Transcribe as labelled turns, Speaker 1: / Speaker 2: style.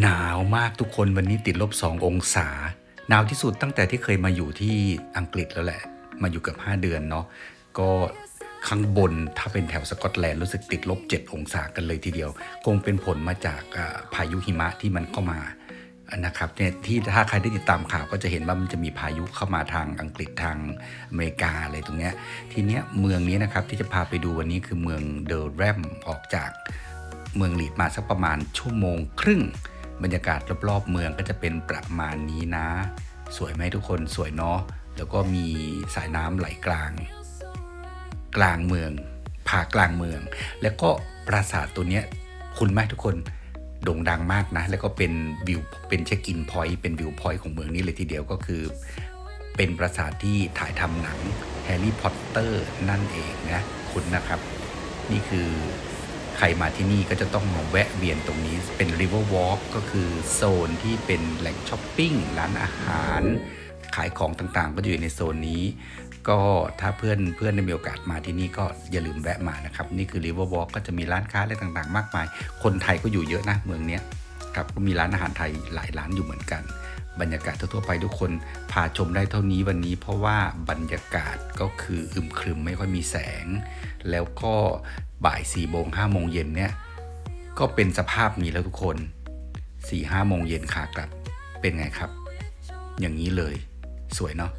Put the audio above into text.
Speaker 1: หนาวมากทุกคนวันนี้ติดลบ 2 องศา หนาวที่สุดตั้งแต่ที่เคยมาอยู่ที่อังกฤษแล้วแหละ มาอยู่เกือบ5เดือนเนาะก็ข้างบนถ้าเป็นแถวสกอตแลนด์รู้สึกติดลบ 7 องศากันเลยทีเดียว คงเป็นผลมาจากพายุหิมะที่มันเข้ามานะครับเนี่ยที่ถ้าใครได้ติดตามข่าวก็จะเห็นว่ามันจะมีพายุเข้ามาทางอังกฤษทางอเมริกาอะไรตรงเนี้ยทีเนี้ยเมืองนี้นะครับที่จะพาไปดูวันนี้คือเมืองเดอร์แรมออกจากเมืองลีดมาสักประมาณชั่วโมงครึ่ง บรรยากาศรอบๆเมืองก็จะเป็นประมาณนี้นะ สวยไหมทุกคนสวยเนาะแล้วก็มีสายน้ำไหลกลาง กลางเมืองผากลางเมือง แล้วก็ปราสาทตัวเนี้ยคุณไหมทุกคนโด่งดังมากนะ แล้วก็เป็นวิวเป็นเช็คอินพอยต์เป็นวิวพอยต์ของเมืองนี้เลยทีเดียวก็คือ เป็นปราสาทที่ถ่ายทำหนังแฮร์รี่พอตเตอร์นั่นเองนะ คุณนะครับ นี่คือ ใครมาที่นี่ก็จะต้องมาแวะเวียนตรงนี้เป็น River Walk ก็คือโซนที่เป็นแหล่งช้อปปิ้ง ร้านอาหาร ขายของต่างๆ ก็อยู่ในโซนนี้ ก็ถ้าเพื่อนเพื่อนได้มีโอกาสมาที่นี่ก็อย่าลืมแวะมานะครับ นี่คือ River Walk ก็จะมีร้านค้าอะไรต่างๆ มากมาย คนไทยก็อยู่เยอะนะเมืองเนี้ยครับก็มีร้านอาหารไทยหลายร้านอยู่เหมือนกัน บรรยากาศทั่วๆไปทุกคนพาชมได้เท่านี้วันนี้ เพราะว่าบรรยากาศก็คืออึมครึมไม่ค่อยมีแสง แล้วก็บ่ายสี่โมงห้าโมงเย็นเนี่ยก็เป็นสภาพนี้แล้วทุกคนสี่ห้าโมงเย็นขากลับเป็นไงครับ อย่างนี้เลยสวยเนาะ